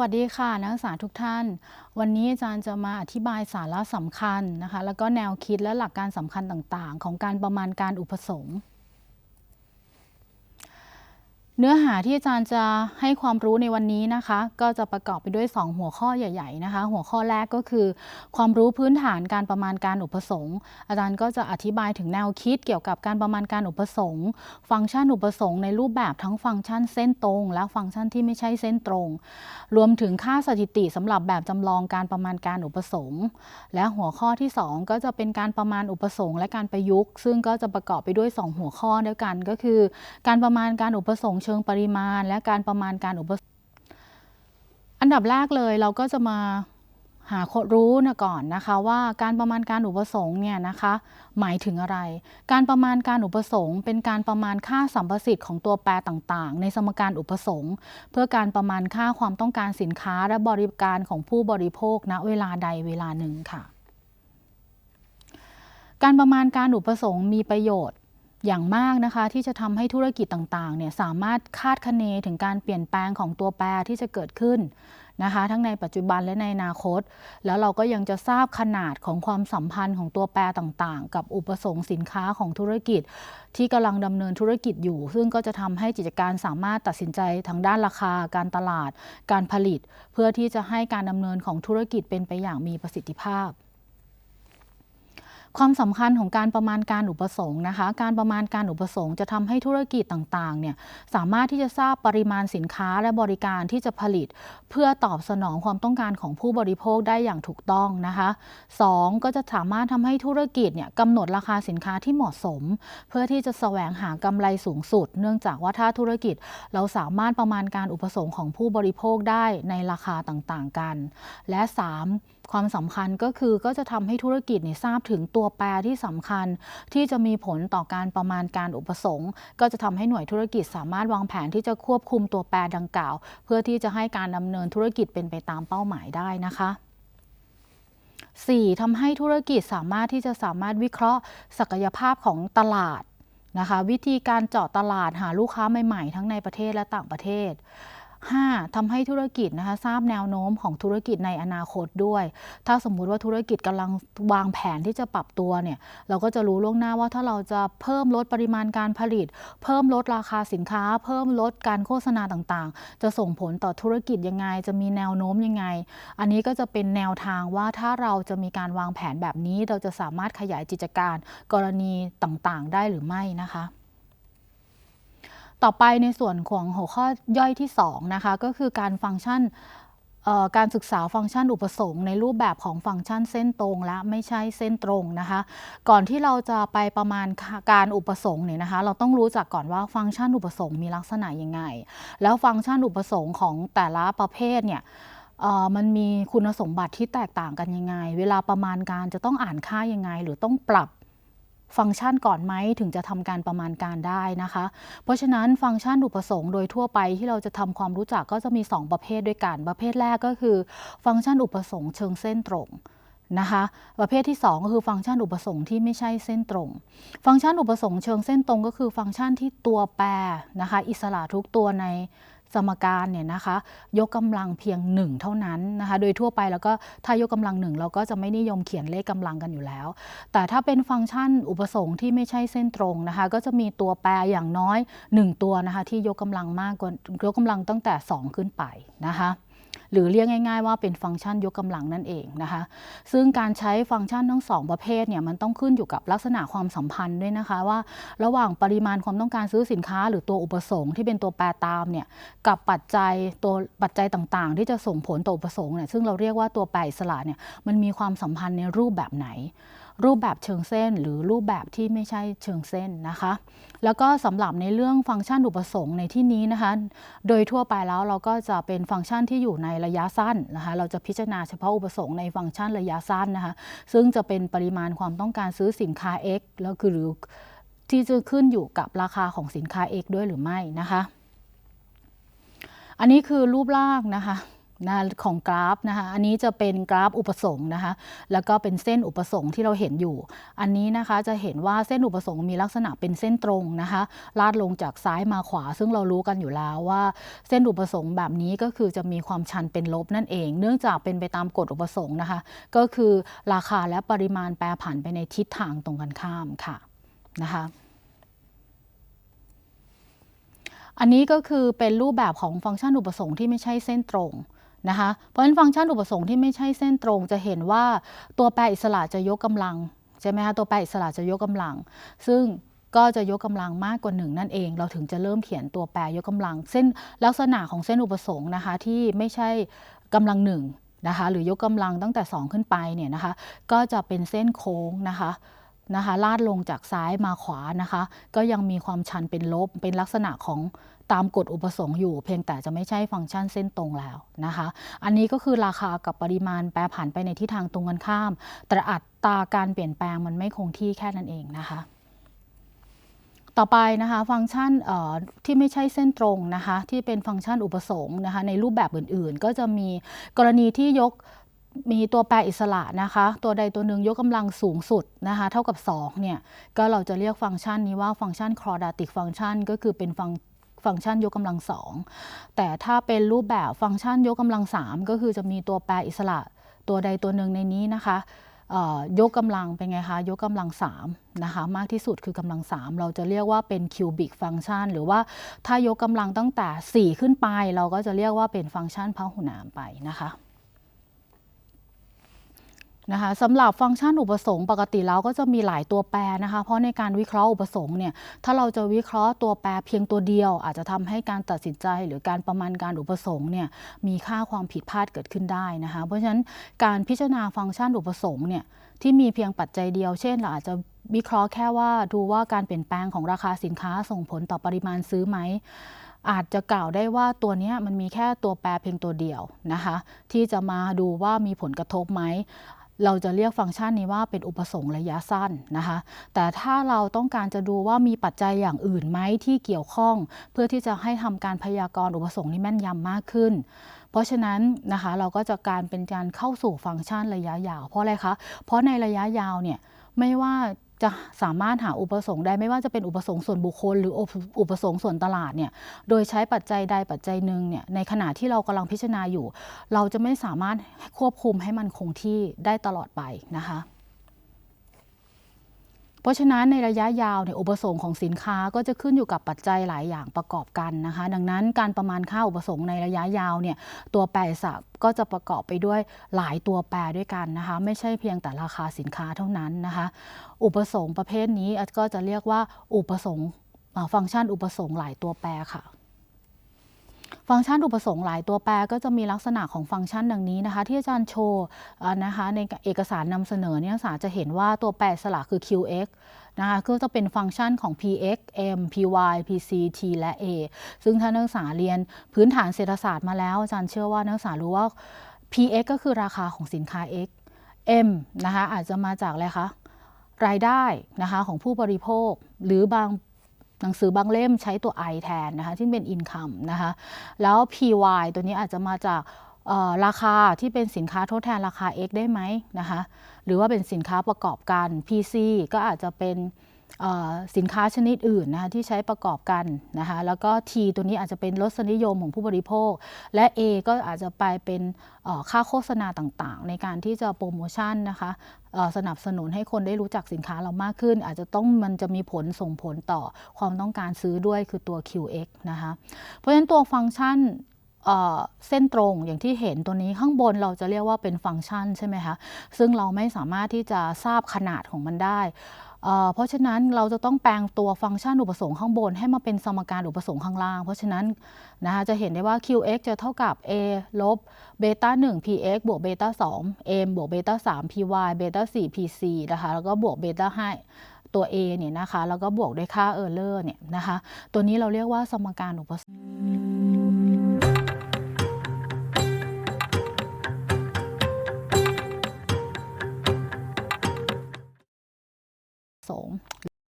วัสดีค่ะ นักศึกษาทุกท่าน วันนี้อาจารย์จะมาอธิบายสาระสำคัญนะคะ แล้วก็แนวคิดและหลักการสำคัญต่างๆ ของการประมาณการอุปสงค์ เนื้อหาที่อาจารย์จะให้ความรู้ในวันนี้นะคะ ก็จะประกอบไปด้วย 2 หัวข้อใหญ่ ๆ นะคะ หัวข้อแรกก็คือ ความรู้พื้นฐานการประมาณการอุปสงค์ อาจารย์ก็จะอธิบายถึงแนวคิดเกี่ยวกับการประมาณการอุปสงค์ ฟังก์ชันอุปสงค์ในรูปแบบทั้งฟังก์ชันเส้นตรง และฟังก์ชันที่ไม่ใช่เส้นตรง รวมถึงค่าสถิติสำหรับแบบจำลองการประมาณการอุปสงค์ และหัวข้อที่ 2 ก็จะเป็นการประมาณอุปสงค์และการประยุกต์ ซึ่งก็จะประกอบไปด้วย 2 หัวข้อด้วยกันก็คือ การประมาณการอุปสงค์ชิงปริมาณ และการประมาณการอุปสงค์อันดับแรกเลยเราก็จะมาหาคนรู้นะก่อนนะคะว่าการประมาณการอุปสงค์เนี่ยนะคะหมายถึงอะไร การประมาณการอุปสงค์ เป็นการประมาณค่าสัมประสิทธิ์ของตัวแปรต่างๆ ในสมการอุปสงค์ เพื่อการประมาณค่าความต้องการสินค้าและบริการของผู้บริโภคณเวลาใดเวลาหนึ่งค่ะ การประมาณการอุปสงค์มีประโยชน์ อย่างมากนะคะ ที่จะทำให้ธุรกิจต่างๆเนี่ยสามารถคาดคะเนถึงการเปลี่ยนแปลงของตัวแปรที่จะเกิดขึ้นนะคะ ทั้งในปัจจุบันและในอนาคต แล้วเราก็ยังจะทราบขนาดของความสัมพันธ์ของตัวแปรต่างๆ กับอุปสงค์สินค้าของธุรกิจ ที่กำลังดำเนินธุรกิจอยู่ ซึ่งก็จะทำให้กิจการสามารถตัดสินใจทางด้านราคา การตลาด การผลิต เพื่อที่จะให้การดำเนินของธุรกิจเป็นไปอย่างมีประสิทธิภาพ ความสำคัญของการประมาณการอุปสงค์นะคะ การประมาณการอุปสงค์จะทำให้ธุรกิจต่างๆเนี่ยสามารถที่จะทราบปริมาณสินค้าและบริการที่จะผลิต เพื่อตอบสนองความต้องการของผู้บริโภคได้อย่างถูกต้องนะคะ 2. ก็จะสามารถทำให้ธุรกิจเนี่ยกำหนดราคาสินค้าที่เหมาะสม เพื่อที่จะแสวงหากำไรสูงสุด เนื่องจากว่าถ้าธุรกิจเราสามารถประมาณการอุปสงค์ของผู้บริโภคได้ในราคาต่างๆกัน และ 3. ความสำคัญก็คือก็จะทำให้ธุรกิจเนี่ยทราบถึงตัวแปรที่สำคัญ ที่จะมีผลต่อการประมาณการอุปสงค์ ก็จะทำให้หน่วยธุรกิจสามารถวางแผนที่จะควบคุมตัวแปรดังกล่าว เพื่อที่จะให้การดำเนินธุรกิจเป็นไปตามเป้าหมายได้นะคะ 4. ทำให้ธุรกิจสามารถที่จะสามารถวิเคราะห์ ศักยภาพของตลาดนะคะ วิธีการเจาะตลาดหาลูกค้าใหม่ๆ ทั้งในประเทศและต่างประเทศ 5. ทำให้ธุรกิจนะคะทราบแนวโน้มของธุรกิจในอนาคตด้วย ถ้าสมมุติว่าธุรกิจกำลังวางแผนที่จะปรับตัวเนี่ยเราก็จะรู้ล่วงหน้าว่าถ้าเราจะเพิ่มลดปริมาณการผลิต เพิ่มลดราคาสินค้า เพิ่มลดการโฆษณาต่างๆ จะส่งผลต่อธุรกิจยังไง จะมีแนวโน้มยังไง อันนี้ก็จะเป็นแนวทางว่าถ้าเราจะมีการวางแผนแบบนี้ เราจะสามารถขยายกิจการกรณีต่างๆ ได้หรือไม่นะคะ ต่อไปในส่วนของหัวข้อย่อยที่ 2 นะคะ ก็คือการฟังก์ชันการศึกษาฟังก์ชันอุปสงค์ในรูปแบบของฟังก์ชันเส้นตรงและไม่ใช่เส้นตรงนะคะ ก่อนที่เราจะไปประมาณการอุปสงค์เนี่ยนะคะ เราต้องรู้จักก่อนว่าฟังก์ชันอุปสงค์มีลักษณะยังไง แล้วฟังก์ชันอุปสงค์ของแต่ละประเภทเนี่ยมันมีคุณสมบัติที่แตกต่างกันยังไง เวลาประมาณการจะต้องอ่านค่ายังไง หรือต้องปรับ ฟังก์ชันก่อนไหมถึงจะทำการประมาณการได้นะคะ เพราะฉะนั้นฟังก์ชันอุปสงค์โดยทั่วไปที่เราจะทำความรู้จักก็จะมี 2 ประเภทด้วยกัน ประเภทแรกก็คือ ฟังก์ชันอุปสงค์เชิงเส้นตรงนะคะประเภทที่ 2 ก็คือฟังก์ชันอุปสงค์ที่ไม่ใช่เส้นตรง ฟังก์ชันอุปสงค์เชิงเส้นตรงก็คือฟังก์ชันที่ตัวแปรนะคะอิสระทุกตัวใน สมการเนี่ยนะคะยกกำลังเพียง 1 เท่านั้นนะคะโดยทั่วไปแล้วก็ถ้ายกกำลังหนึ่งเราก็จะไม่นิยมเขียนเลขกำลังกันอยู่แล้ว แต่ถ้าเป็นฟังก์ชันอุปสงค์ที่ไม่ใช่เส้นตรงนะคะก็จะมีตัวแปรอย่างน้อย 1 ตัวนะคะที่ยกกำลังมากกว่ายกกำลังตั้งแต่ 2 ขึ้นไปนะคะ หรือเรียกง่ายๆว่าเป็นฟังก์ชันยกกำลังนั่นเองนะคะ ซึ่งการใช้ฟังก์ชันทั้ง2ประเภทเนี่ยมันต้องขึ้นอยู่กับลักษณะความสัมพันธ์ด้วยนะคะว่า ระหว่างปริมาณความต้องการซื้อสินค้า หรือตัวอุปสงค์ที่เป็นตัวแปรตามเนี่ยกับปัจจัยตัวปัจจัยต่างๆ ที่จะส่งผลต่ออุปสงค์เนี่ยซึ่งเราเรียกว่าตัวแปรอิสระเนี่ยมันมีความสัมพันธ์ในรูปแบบไหน รูปแบบเชิงเส้น หรือรูปแบบที่ไม่ใช่เชิงเส้นนะคะ แล้วก็สำหรับในเรื่องฟังก์ชันอุปสงค์ในที่นี้นะคะ โดยทั่วไปแล้วเราก็จะเป็นฟังก์ชันที่อยู่ในระยะสั้นนะคะ เราจะพิจารณาเฉพาะอุปสงค์ในฟังก์ชันระยะสั้นนะคะ ซึ่งจะเป็นปริมาณความต้องการซื้อสินค้า X แล้วคือหรือที่จะขึ้นอยู่กับราคาของสินค้า X ด้วยหรือไม่นะคะ อันนี้คือรูปร่างนะคะ นะของกราฟนะคะอันนี้จะเป็นกราฟอุปสงค์นะคะแล้วก็เป็นเส้นอุปสงค์ที่เราเห็นอยู่ อันนี้นะคะจะเห็นว่าเส้นอุปสงค์มีลักษณะเป็นเส้นตรงนะคะลาดลงจากซ้ายมาขวา ซึ่งเรารู้กันอยู่แล้วว่า เส้นอุปสงค์แบบนี้ก็คือจะมีความชันเป็นลบนั่นเอง เนื่องจากเป็นไปตามกฎอุปสงค์นะคะ ก็คือราคาและปริมาณแปรผันไปในทิศทางตรงกันข้ามค่ะนะคะอันนี้ก็คือเป็นรูปแบบของฟังก์ชันอุปสงค์ที่ไม่ใช่เส้นตรง นะคะ เพราะฉะนั้นฟังก์ชันอุปสงค์ที่ไม่ใช่เส้นตรงจะเห็นว่าตัวแปรอิสระจะยกกำลังใช่ไหมคะตัวแปรอิสระจะยกกำลัง ซึ่งก็จะยกกำลังมากกว่าหนึ่งนั่นเอง เราถึงจะเริ่มเขียนตัวแปรยกกำลัง เส้นลักษณะของเส้นอุปสงค์นะคะที่ไม่ใช่กำลังหนึ่งนะคะหรือยกกำลังตั้งแต่ 2 ขึ้นไปเนี่ยนะคะก็จะเป็นเส้นโค้งนะคะ นะคะลาดลงจากซ้ายมาขวานะคะ ก็ยังมีความชันเป็นลบเป็นลักษณะของตามกฎอุปสงค์อยู่ เพียงแต่จะไม่ใช่ฟังก์ชันเส้นตรงแล้วนะคะ อันนี้ก็คือราคากับปริมาณแปรผันไปในทิศทางตรงกันข้าม แต่อัตราการเปลี่ยนแปลงมันไม่คงที่แค่นั้นเองนะคะ ต่อไปนะคะ ฟังก์ชันที่ไม่ใช่เส้นตรงนะคะ ที่เป็นฟังก์ชันอุปสงค์นะคะในรูปแบบอื่นๆ ก็จะมีกรณีที่ยก มีตัวแปรอิสระนะคะ ตัวใดตัวหนึ่งยกกำลังสูงสุดนะคะ เท่ากับ 2 เนี่ย ก็เราจะเรียกฟังก์ชันนี้ว่าฟังก์ชัน quadratic function ก็คือเป็นฟังฟังก์ชันยกกำลังสองแต่ถ้าเป็นรูปแบบฟังก์ชันยกกำลัง3ก็คือจะมีตัวแปรอิสระตัวใดตัวหนึ่งในนี้นะคะยกกำลังเป็นไงคะ ยกกำลัง3นะคะมากที่สุดคือกำลัง 3 เราจะเรียกว่าเป็นคิวบิกฟังก์ชันหรือว่าถ้ายกกำลังตั้งแต่ 4 ขึ้นไป เราก็จะเรียกว่าเป็นฟังก์ชันพหุนามไปนะคะ นะคะสำหรับฟังก์ชันอุปสงค์ปกติแล้วก็จะมีหลายตัวแปรนะคะ เพราะในการวิเคราะห์อุปสงค์เนี่ยถ้าเราจะวิเคราะห์ตัวแปรเพียงตัวเดียว อาจจะทำให้การตัดสินใจ หรือการประมาณการอุปสงค์เนี่ยมีค่าความผิดพลาดเกิดขึ้นได้นะคะเพราะฉะนั้นการพิจารณาฟังก์ชันอุปสงค์เนี่ยที่มีเพียงปัจจัยเดียว เช่น เราอาจจะวิเคราะห์แค่ว่าดูว่าการเปลี่ยนแปลงของราคาสินค้าส่งผลต่อปริมาณซื้อไหมอาจจะกล่าวได้ว่าตัวนี้มันมีแค่ตัวแปรเพียงตัวเดียวนะคะ ที่จะมาดูว่ามีผลกระทบไหม เราจะเรียกฟังก์ชันนี้ว่าเป็นอุปสงค์ระยะสั้นนะคะ แต่ถ้าเราต้องการจะดูว่ามีปัจจัยอย่างอื่นไหมที่เกี่ยวข้อง เพื่อที่จะให้ทำการพยากรณ์อุปสงค์นี้แม่นยำมากขึ้น เพราะฉะนั้นนะคะเราก็จะการเป็นการเข้าสู่ฟังก์ชันระยะยาว เพราะอะไรคะ เพราะในระยะยาวเนี่ยไม่ว่า จะสามารถหาอุปสงค์ได้ไม่ว่าจะเป็นอุปสงค์ส่วนบุคคล หรืออุปสงค์ส่วนตลาดเนี่ยโดยใช้ปัจจัยใดปัจจัยหนึ่งเนี่ยในขณะที่เรากำลังพิจารณาอยู่ เราจะไม่สามารถควบคุมให้มันคงที่ได้ตลอดไปนะคะ เพราะฉะนั้นในระยะยาวเนี่ยอุปสงค์ของสินค้าก็จะขึ้นอยู่กับปัจจัยหลายอย่างประกอบกันนะคะ ดังนั้นการประมาณค่าอุปสงค์ในระยะยาวเนี่ยตัวแปรสับก็จะประกอบไปด้วยหลายตัวแปรด้วยกันนะคะ ไม่ใช่เพียงแต่ราคาสินค้าเท่านั้นนะคะ อุปสงค์ประเภทนี้ก็จะเรียกว่าอุปสงค์ฟังก์ชันอุปสงค์หลายตัวแปรค่ะ ฟังก์ชันอุปสงค์หลายตัวแปรก็จะมีลักษณะของฟังก์ชันดังนี้นะคะ ที่อาจารย์โชว์นะคะในเอกสารนำเสนอเนี่ยสาจะเห็นว่าตัวแปรสลักคือ qx นะคะก็จะเป็นฟังก์ชันของ px m py pc t และ a ซึ่งถ้านักศึกษาเรียนพื้นฐานเศรษฐศาสตร์มาแล้ว อาจารย์เชื่อว่านักศึกษารู้ว่า px ก็คือราคาของสินค้า x m นะคะอาจจะมาจากอะไรคะรายได้นะคะของผู้บริโภคหรือบาง หนังสือบางเล่มใช้ตัว i แทนนะคะซึ่งเป็น income นะคะแล้ว py ตัวนี้อาจจะมาจากราคาที่เป็นสินค้าทดแทนราคา x ได้ไหมนะคะหรือว่าเป็นสินค้าประกอบกัน pc ก็อาจจะเป็น สินค้าชนิดอื่นนะคะที่ใช้ประกอบกันนะคะแล้วก็ T ตัวนี้อาจจะเป็นรสนิยมของผู้บริโภค และ A ก็อาจจะไปเป็นค่าโฆษณาต่างๆ ในการที่จะโปรโมชั่นนะคะสนับสนุนให้คนได้รู้จักสินค้าเรามากขึ้น อาจจะต้องมันจะมีผลส่งผลต่อความต้องการซื้อด้วยคือตัว QX นะคะเพราะฉะนั้นตัวฟังก์ชันเส้นตรงอย่างที่เห็นตัวนี้ข้างบนเราจะเรียกว่าเป็นฟังก์ชันใช่ไหมคะซึ่งเราไม่สามารถที่จะทราบขนาดของมันได้ เพราะฉะนั้นเราจะต้องแปลงตัวฟังก์ชันอุปสงค์ข้างบน ให้มาเป็นสมการอุปสงค์ข้างล่าง เพราะฉะนั้นนะคะจะเห็นได้ว่า qx จะเท่ากับ a ลบเบต้า1 px บวกเบต้า2 m บวกเบต้า3 py เบต้า4 pc นะคะแล้วก็บวกเบต้า5ตัว a เนี่ยนะคะแล้วก็บวกด้วยค่า error เนี่ยนะคะตัวนี้เราเรียกว่าสมการอุปสงค์